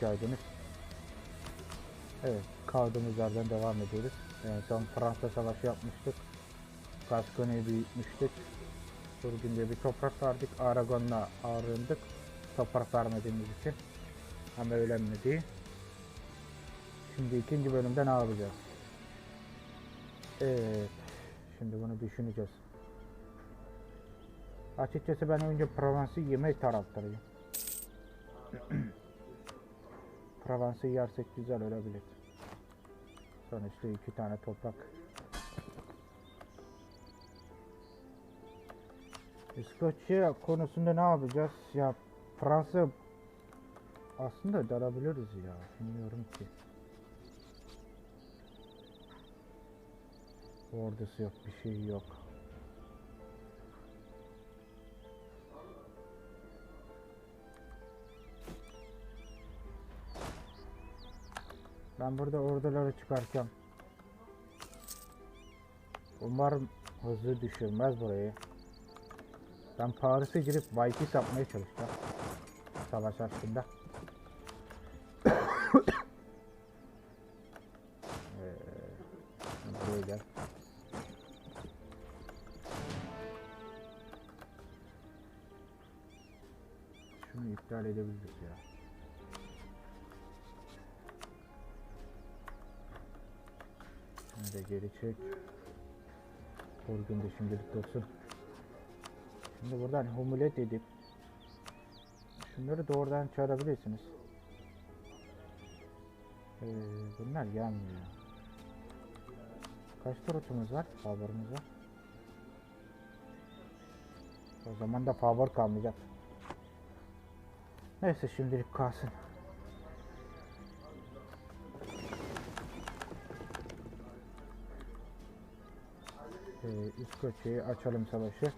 Geldiniz. Evet, kaldığımız yerden devam ediyoruz. En son Fransa Savaşı yapmıştık. Gascony'yi büyütmüştük. Burgundy'ye bir toprak verdik. Aragon'la ağrındık. Toprak vermediğimiz için. Ama değil. Şimdi ikinci bölümde ne yapacağız? Evet. Şimdi bunu düşüneceğiz. Açıkçası ben önce Provence'ı yemek taraftarıyım. Provence'ı yersek güzel olabilir. Sonuçta iki tane toprak. İskoçya konusunda ne yapacağız? Ya Fransa aslında darabiliriz ya. Bilmiyorum ki. Ordusu yok, bir şey yok. Ben burada orduları çıkarken Umarım hızlı düşürmez burayı. Ben Paris'e girip Vikings yapmaya çalışacağım. Savaş hakkında. Ee. Şunu iptal edebiliriz ya. Şunu da geri çek. Burgun da şimdilik dursun. Şimdi buradan humulet edip şunları doğrudan çağırabilirsiniz. Ee, bunlar gelmiyor. Kaç turutumuz var? Favorumuz var. O zaman da favor kalmayacak. Neyse şimdilik kalsın. İskoçya'yı açalım savaşı.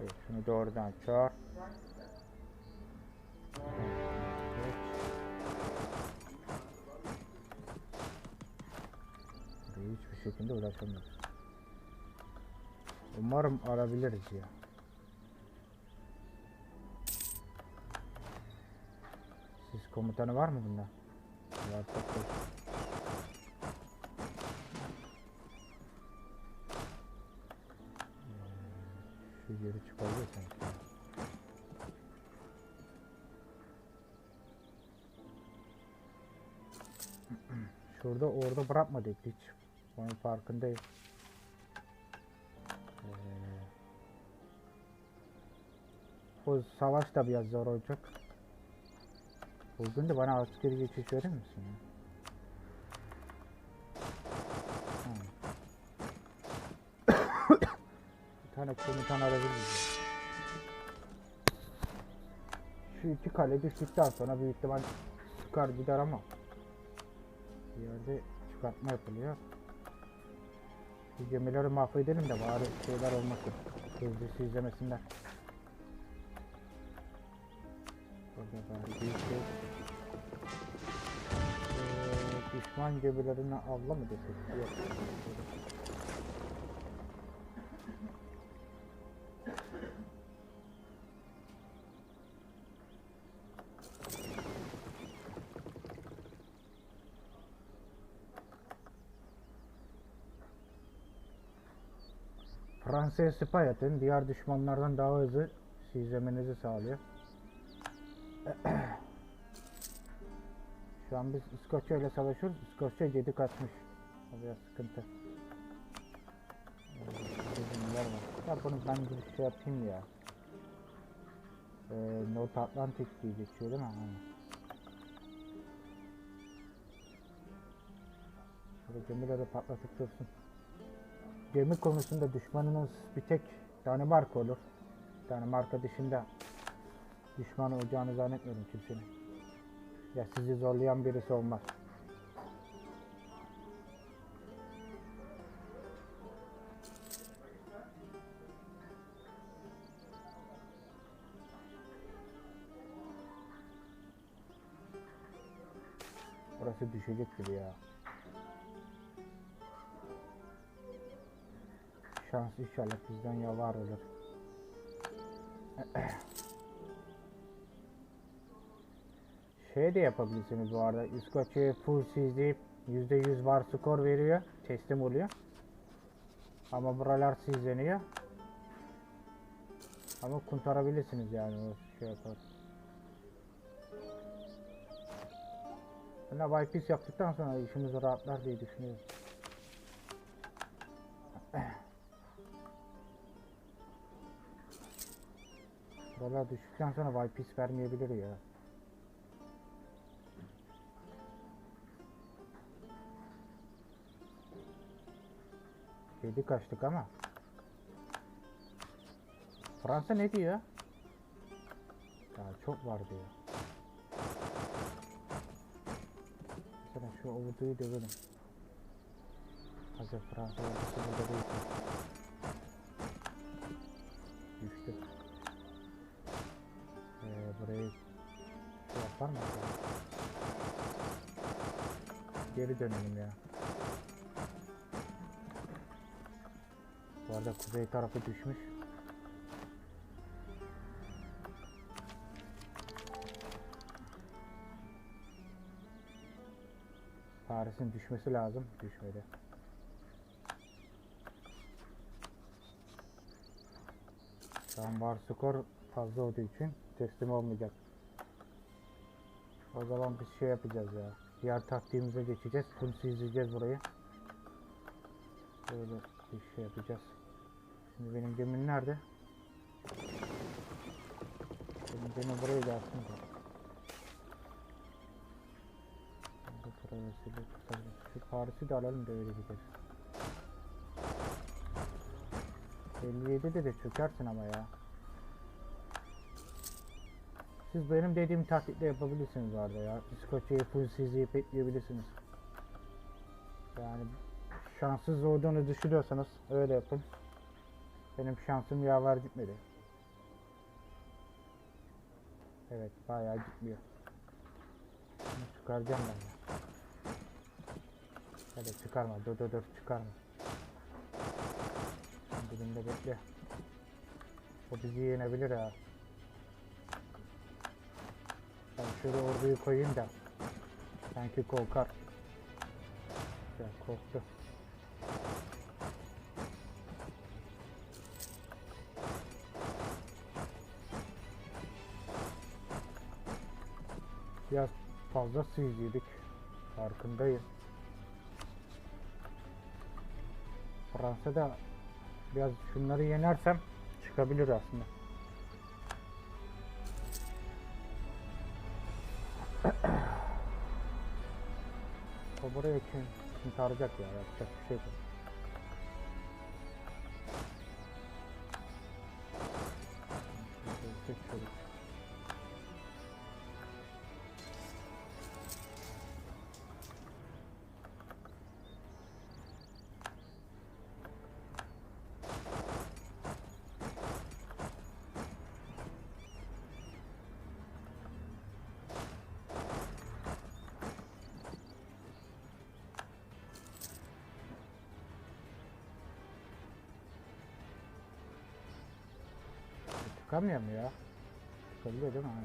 Evet, şunu doğrudan çağır. Evet. Buraya hiçbir şekilde ulaşamıyoruz. Umarım alabiliriz ya. Siz komutanı var mı bunda? Koy. Şurada orada bırakmadık hiç. Onun farkındayım. Ee, bu savaş da biraz zor olacak. Bugün de bana askeri geçiş verir misin? ya? Ha. Bir tane komutan arabiliriz. Şu iki kale düştükten sonra büyük ihtimal çıkar gider ama bir yerde çıkartma yapılıyor. Şu gemileri mahvedelim de bari şeyler olmasın. Hızlısı izlemesinler. Burada bari bir şey. Ee, düşman gemilerini avla mı desek? Yok. Fransa'ya spy atın. Diğer düşmanlardan daha hızlı izlemenizi sağlıyor. Şu an biz İskoçya ile savaşıyoruz. İskoçya 7 kaçmış. O biraz sıkıntı. Var? Ya bunu ben bir şey yapayım ya. Ee, North Atlantic diye geçiyor değil mi? Aynen. Şöyle gemileri patlatıp dursun. Gemi konusunda düşmanınız bir tek Danimarka olur. Danimarka dışında düşman olacağını zannetmiyorum kimsenin. Ya sizi zorlayan birisi olmaz. Burası düşecek gibi ya. Şans inşallah bizden yavar olur. Şey de yapabilirsiniz bu arada. İskoçya'ya full sizleyip %100 var skor veriyor. Teslim oluyor. Ama buralar sizleniyor. Ama kurtarabilirsiniz yani o şey yapar. De Vipeace yaptıktan sonra işimiz rahatlar diye düşünüyorum. Buralar düştükten sonra Vipeace vermeyebilir ya. Yedi kaçtık ama. Fransa ne diyor? Ya çok var diyor. Mesela şu orduyu dövelim. Hazır Fransa ordusu burada değil. Düştü. Burayı şey yapar mı? Geri dönelim ya. Bu arada kuzey tarafı düşmüş. Paris'in düşmesi lazım. Düşmedi. Şu an bar skor fazla olduğu için teslim olmayacak. O zaman biz şey yapacağız ya. Diğer taktiğimize geçeceğiz. Full izleyeceğiz burayı. Böyle bir şey yapacağız. Şimdi benim gemim nerede? Benim gemim buraya gelsin de. Bu travesiyle tutalım. Şu Paris'i de alalım da öyle gideriz. 57'de de çökersin ama ya. Siz benim dediğim taktikle yapabilirsiniz orada ya. İskoçya'yı full sizleyip bekleyebilirsiniz. Yani şanssız olduğunu düşünüyorsanız öyle yapın. Benim şansım yaver gitmedi. Evet bayağı gitmiyor. Bunu çıkaracağım ben ya. Hadi çıkarma dur dur dur çıkarma. Dilimde bekle. O bizi yenebilir ha. Ben şöyle orduyu koyayım da. Sanki korkar. Ya korktu. Biraz fazla yedik. Farkındayım. Fransa'da biraz şunları yenersem çıkabilir aslında. O buraya kim, kim tarayacak ya yapacak bir Çıkamıyor mu ya? Çıkabiliyor değil mi? Aynen.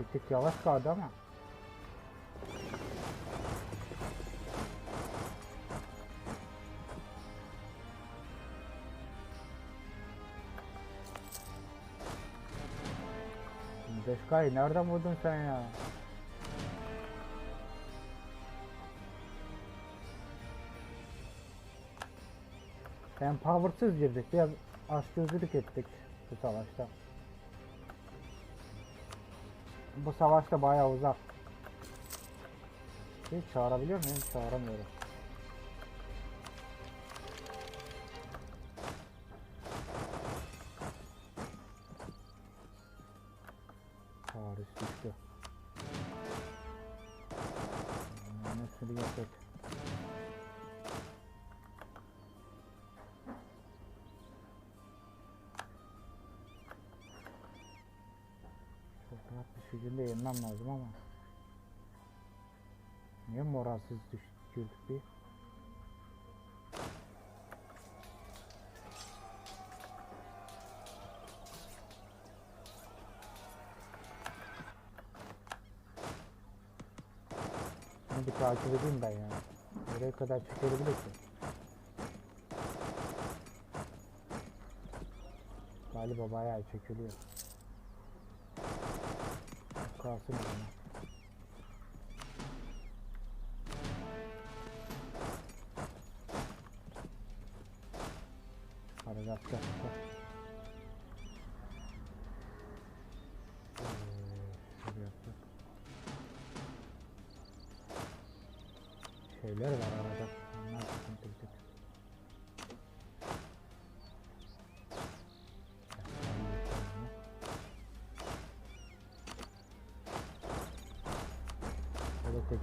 Bir tık yavaş kaldı ama. Deşkay nereden vurdun sen ya? Yani powersız girdik. Biraz açgözlülük ettik bu savaşta. Bu savaşta bayağı uzak. Hiç çağırabiliyor muyum? Çağıramıyorum. almam lazım ama. Niye moralsiz düştük bir? Bunu bir takip edeyim ben ya. Nereye kadar çıkabilir ki? Galiba bayağı çekiliyor. Kalsın o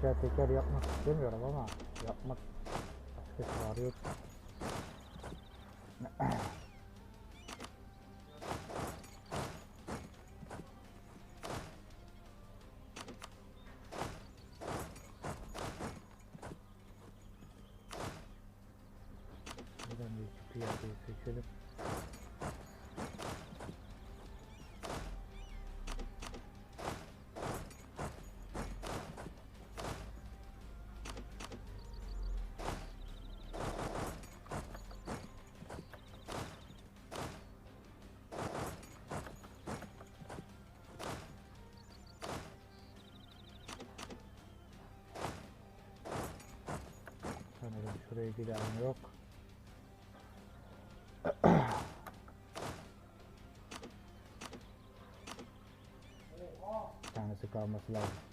teker teker yapmak istemiyorum ama yapmak başka çare yok. Buradan bir piyadeyi seçelim. Şuraya giden yok. Bir tanesi kalması lazım.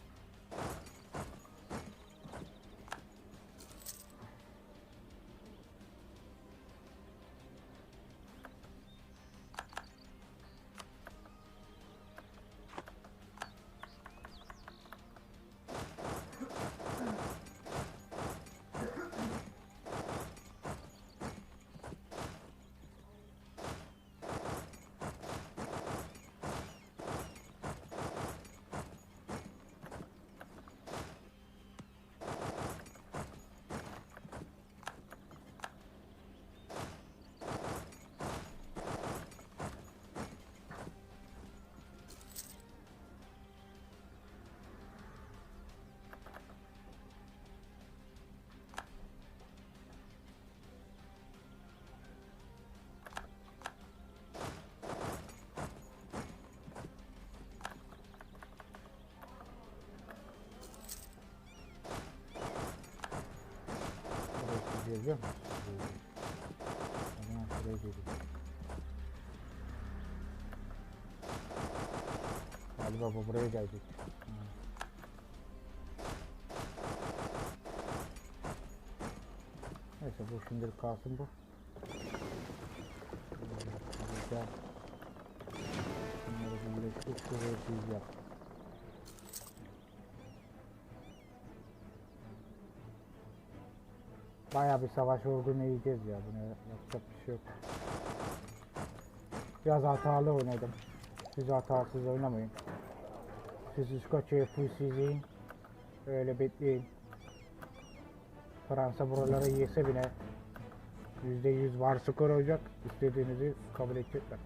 Çizebiliyor musun? O zaman şuraya geleyim. Galiba bu buraya gelecek. Neyse bu şimdilik kalsın bu. Ee. Bunları birleştirip şuraya çizeceğim. Bayağı bir savaş olduğunu yiyeceğiz ya. Buna yapacak bir şey yok. Biraz hatalı oynadım. Siz hatasız oynamayın. Siz İskoçya'yı full izleyin. Öyle bekleyin. Fransa buraları yese bile %100 var skor olacak. İstediğinizi kabul edecekler.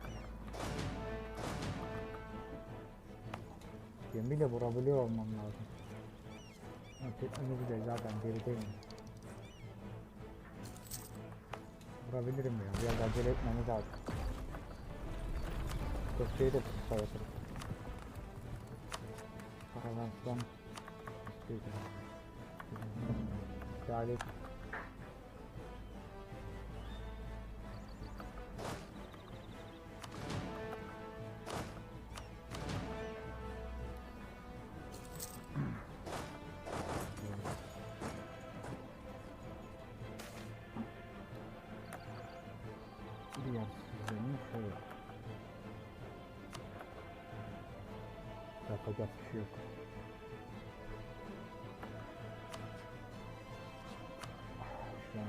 Gemiyle vurabiliyor olmam lazım. Teknoloji de zaten gerideyim. Vurabilirim ya. Biraz acele etmemiz lazım. Köfteyi de sayasın. Paralansdan istedim. Galet. Diğer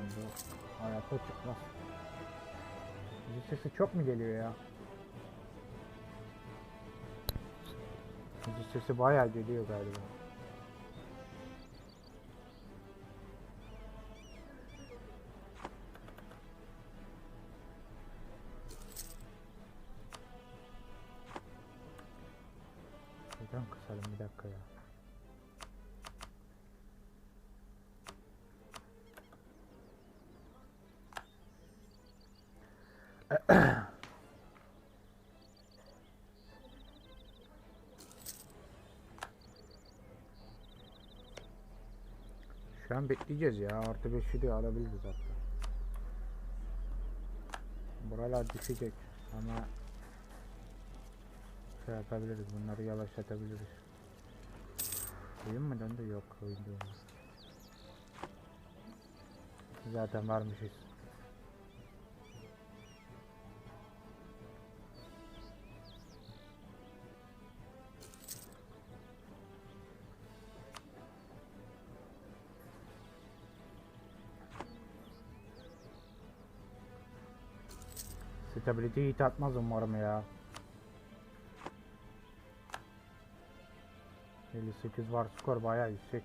Anda hayatta çıkmaz. Müzik sesi çok mu geliyor ya? Müzik sesi bayağı geliyor galiba. An bekleyeceğiz ya. Artı 5'i de alabiliriz hatta. Buralar düşecek ama şey yapabiliriz. Bunları yavaşlatabiliriz. Oyun mu döndü? Yok oyun. Zaten varmışız. Stability hiç atmaz umarım ya. 58 var skor bayağı yüksek.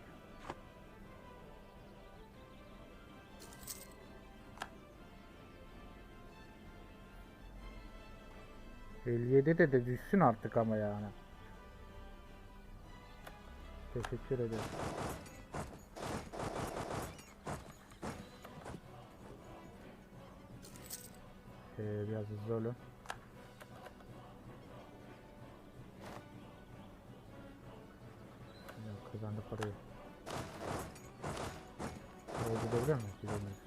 ...57 de de düşsün artık ama yani. Teşekkür ederim. Ee, biraz hızlı olun. Ya, kazandık parayı. Oraya gidebilir miyiz? Gidemeyiz.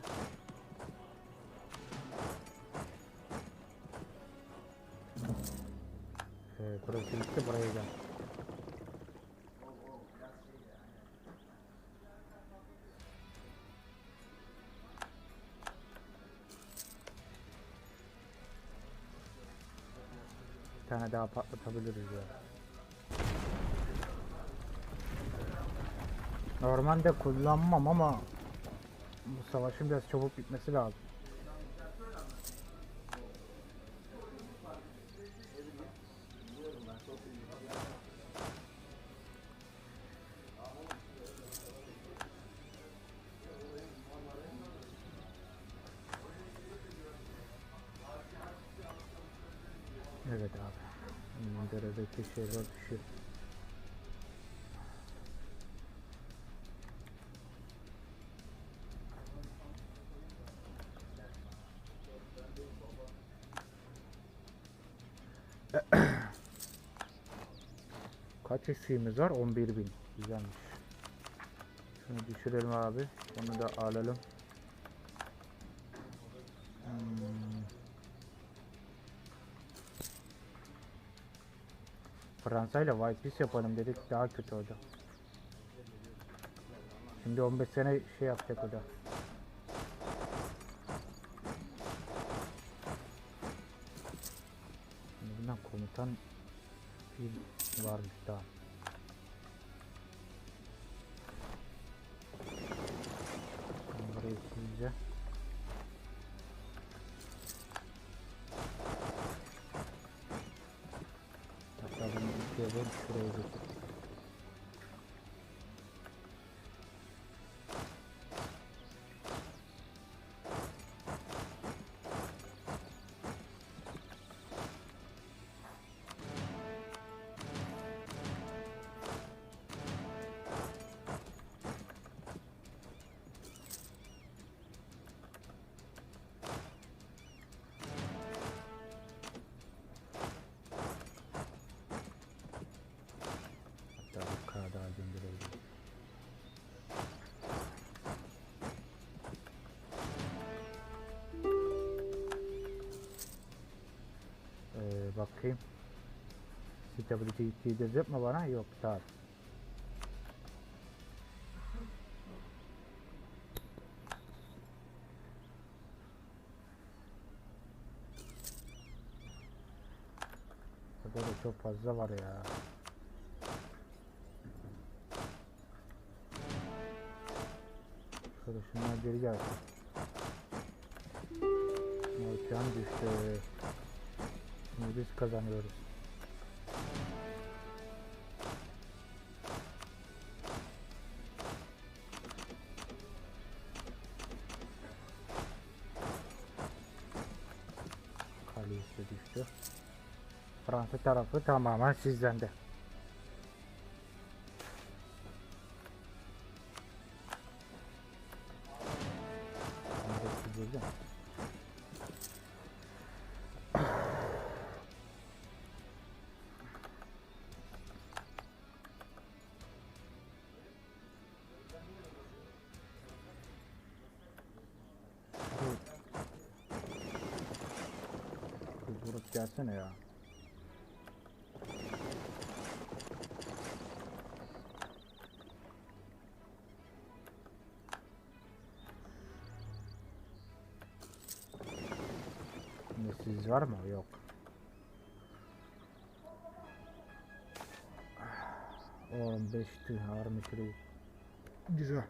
Ee, burası bitti buraya gel. Tane daha patlatabiliriz ya. Normalde kullanmam ama bu savaşın biraz çabuk bitmesi lazım. Manzaradaki şeyler düşüyor. Kaç eksiğimiz var? 11.000. Güzelmiş. Şunu düşürelim abi. Onu da alalım. Fransa ile White Peace yapalım dedik daha kötü oldu. Şimdi 15 sene şey yapacak. Şimdi bundan komutan varmış daha. Bakayım. Stability göz mı bana? Yok tamam. Burada da çok fazla var ya. Şöyle şunlar geri gelsin. Mercan düştü. Şimdi biz kazanıyoruz. Kalesi düştü. Fransa tarafı tamamen sizden de. Gelsene ya. Siz var mı? Yok. Oğlum 5'ti harbi kırıyor. Güzel.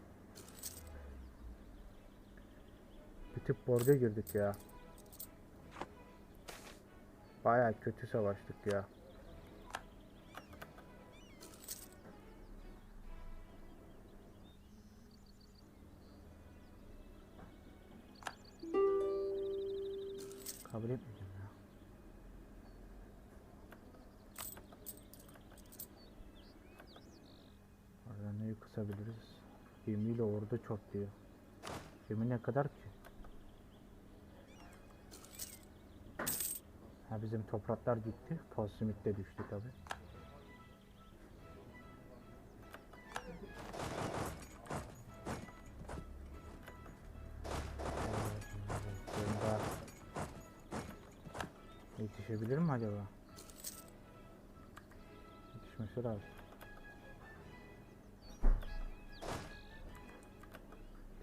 Bir tık borca girdik ya. Baya kötü savaştık ya. Kabul etmeyeceğim ya. Oradan neyi kısabiliriz? Gemiyle orada çok diyor. Gemi ne kadar ki? Bizim topraklar gitti. Posimit de düştü tabi. Yetişebilir mi acaba? Yetişmesi lazım.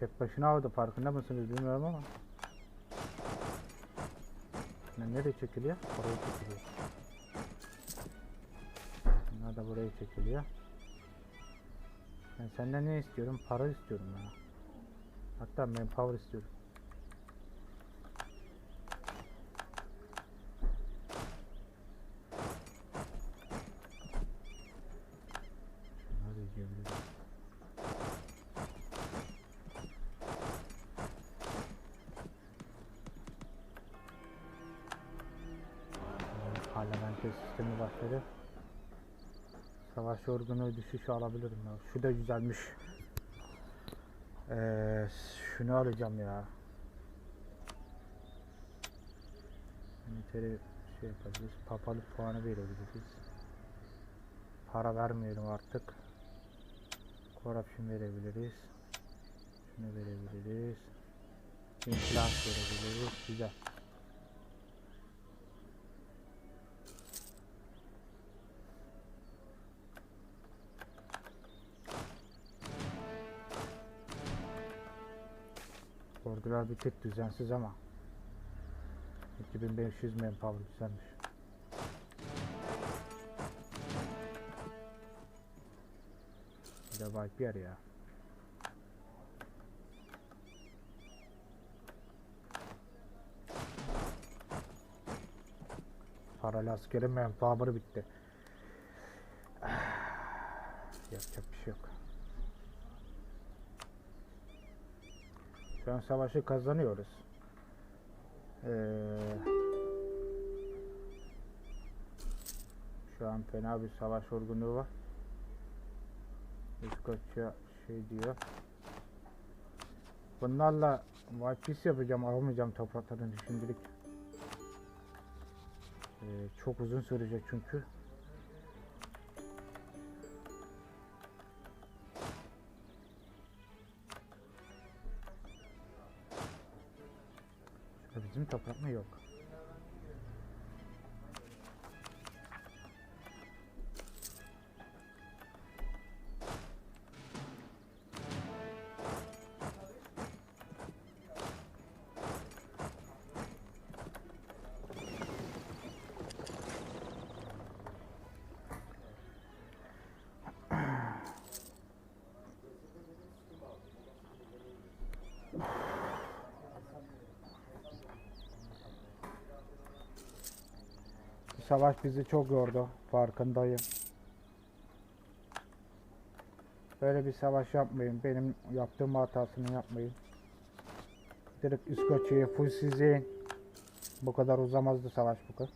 Tek başına aldı farkında mısınız bilmiyorum ama. Ne nereye çekiliyor? Oraya çekiliyor. Bunlar da buraya çekiliyor. Ben senden ne istiyorum? Para istiyorum ya. Hatta manpower istiyorum. Parlamenter sistemi başladı. Savaş yorgunu düşüşü alabilirim ya. Şu da güzelmiş. Ee, şunu alacağım ya. Military şey yapabiliriz. Papalık puanı verebiliriz. Para vermeyelim artık. Corruption verebiliriz. Şunu verebiliriz. Inflans verebiliriz. Güzel. Ordular bir tık düzensiz ama 2500 manpower güzelmiş. Bir de wipe yer ya. Paralı askerin manpower'ı bitti. Yapacak bir şey yok. Şu an savaşı kazanıyoruz. Ee, şu an fena bir savaş yorgunluğu var. İskoçya şey diyor. Bunlarla White yapacağım, almayacağım topraklarını şimdilik. Ee, çok uzun sürecek çünkü. Şurada bizim toprak mı yok? Savaş bizi çok yordu. Farkındayım. Böyle bir savaş yapmayın. Benim yaptığım hatasını yapmayın. Direkt İskoçya'yı full sizin. Bu kadar uzamazdı savaş bu kadar.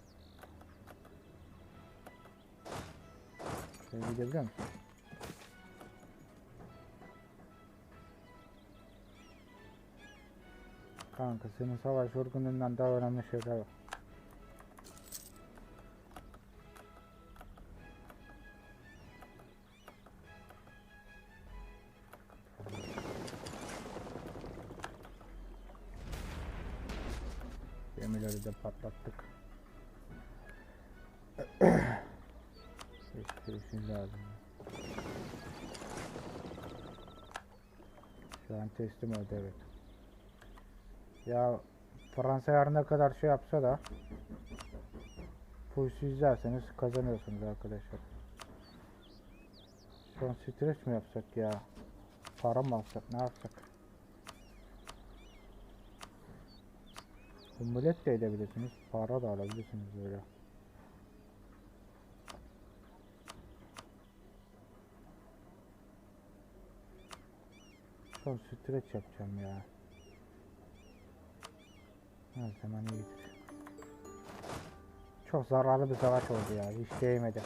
Şöyle gidebiliyor musun? Kanka senin savaş yorgunluğundan daha önemli şeyler var. yüzden patlattık. Ses lazım. Şu an teslim oldu evet. Ya Fransa yarına kadar şey yapsa da Pulsu izlerseniz kazanıyorsunuz arkadaşlar. Son stres mi yapsak ya? Para mı alsak ne yapsak? Umulet de edebilirsiniz. Para da alabilirsiniz böyle. Son streç yapacağım ya. Her zaman iyidir. Çok zararlı bir savaş oldu ya. Hiç değmedi.